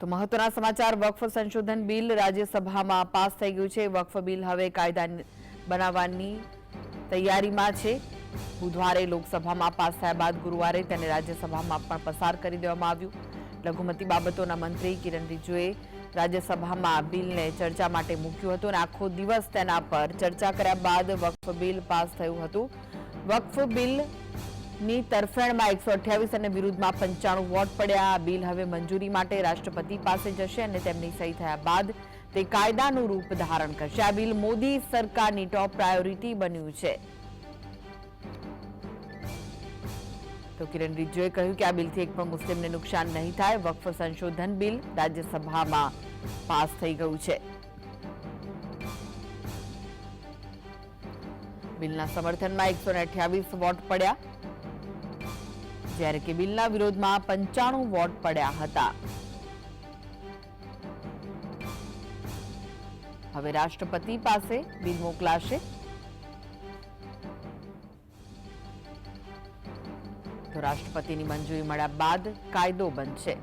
તો મહત્વના સમાચાર, વકફ સંશોધન બિલ રાજ્યસભામાં પાસ થઈ ગયું છે. વકફ બિલ હવે કાયદા બનાવવાની તૈયારીમાં છે. બુધવારે લોકસભામાં પાસ થયા બાદ ગુરુવારે તેને રાજ્યસભામાં પણ પસાર કરી દેવામાં આવ્યું. લઘુમતી બાબતોના મંત્રી કિરણ રિજુએ રાજ્યસભામાં બિલને ચર્ચા માટે મૂક્યું હતું અને આખો દિવસ તેના પર ચર્ચા કર્યા બાદ વકફ બિલ પાસ થયું હતું. વકફ બિલ ની તરફેણમાં એકસો અઠ્યાવીસ અને વિરુદ્ધમાં પંચાણું વોટ પડ્યા. આ બિલ હવે મંજૂરી માટે રાષ્ટ્રપતિ પાસે જશે અને તેમની સહી થયા બાદ તે કાયદાનું રૂપ ધારણ કરશે. આ બિલ મોદી સરકારની ટોપ પ્રાયોરિટી બન્યું છે. તો કિરણ રિજ્જુએ કહ્યું કે આ બિલથી એક પણ મુસ્લિમને નુકસાન નહીં થાય. વક્ફ સંશોધન બિલ રાજ્યસભામાં પાસ થઈ ગયું છે. બિલના સમર્થનમાં એકસો વોટ પડ્યા. જ્યારે કે બિલના વિરોધમાં પંચાણું વોટ પડ્યા હતા. હવે રાષ્ટ્રપતિ પાસે બિલ મોકલાશે. તો રાષ્ટ્રપતિની મંજૂરી મળ્યા બાદ કાયદો બનશે.